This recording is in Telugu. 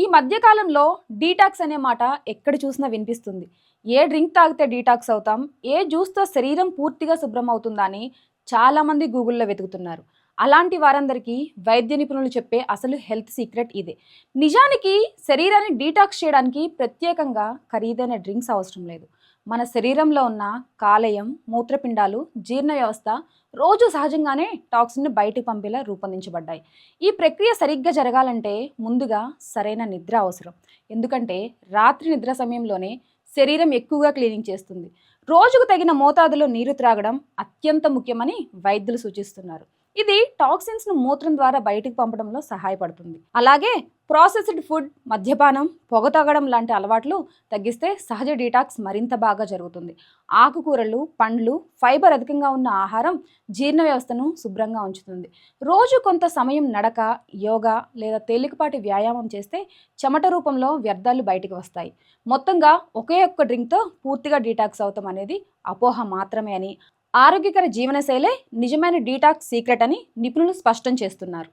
ఈ మధ్యకాలంలో డీటాక్స్ అనే మాట ఎక్కడ చూసినా వినిపిస్తుంది. ఏ డ్రింక్ తాగితే డీటాక్స్ అవుతాం ఏ జ్యూస్తో శరీరం పూర్తిగా శుభ్రం అవుతుందా అని చాలామంది గూగుల్లో వెతుకుతున్నారు. అలాంటి వారందరికీ వైద్య నిపుణులు చెప్పే అసలు హెల్త్ సీక్రెట్ ఇదే. నిజానికి శరీరాన్ని డీటాక్స్ చేయడానికి ప్రత్యేకంగా ఖరీదైన డ్రింక్స్ అవసరం లేదు. మన శరీరంలో ఉన్న కాలేయం మూత్రపిండాలు జీర్ణ వ్యవస్థ రోజు సహజంగానే టాక్సిన్ని బయటికి పంపేలా రూపొందించబడ్డాయి. ఈ ప్రక్రియ సరిగ్గా జరగాలంటే ముందుగా సరైన నిద్ర అవసరం. ఎందుకంటే రాత్రి నిద్ర సమయంలోనే శరీరం ఎక్కువగా క్లీనింగ్ చేస్తుంది. రోజుకు తగిన మోతాదులో నీరు త్రాగడం అత్యంత ముఖ్యమని వైద్యులు సూచిస్తున్నారు. ఇది టాక్సిన్స్ను మూత్రం ద్వారా బయటికి పంపడంలో సహాయపడుతుంది. అలాగే ప్రాసెస్డ్ ఫుడ్ మద్యపానం పొగ తాగడం లాంటి అలవాట్లు తగ్గిస్తే సహజ డీటాక్స్ మరింత బాగా జరుగుతుంది. ఆకుకూరలు పండ్లు ఫైబర్ అధికంగా ఉన్న ఆహారం జీర్ణ వ్యవస్థను శుభ్రంగా ఉంచుతుంది. రోజు కొంత సమయం నడక యోగా లేదా తేలికపాటి వ్యాయామం చేస్తే చెమట రూపంలో వ్యర్థాలు బయటికి వస్తాయి. మొత్తంగా ఒకే ఒక్క డ్రింక్తో పూర్తిగా డీటాక్స్ అవుతాం అనేది అపోహ మాత్రమే అని ఆరోగ్యకర జీవనశైలే నిజమైన డీటాక్స్ సీక్రెట్ అని నిపుణులు స్పష్టం చేస్తున్నారు.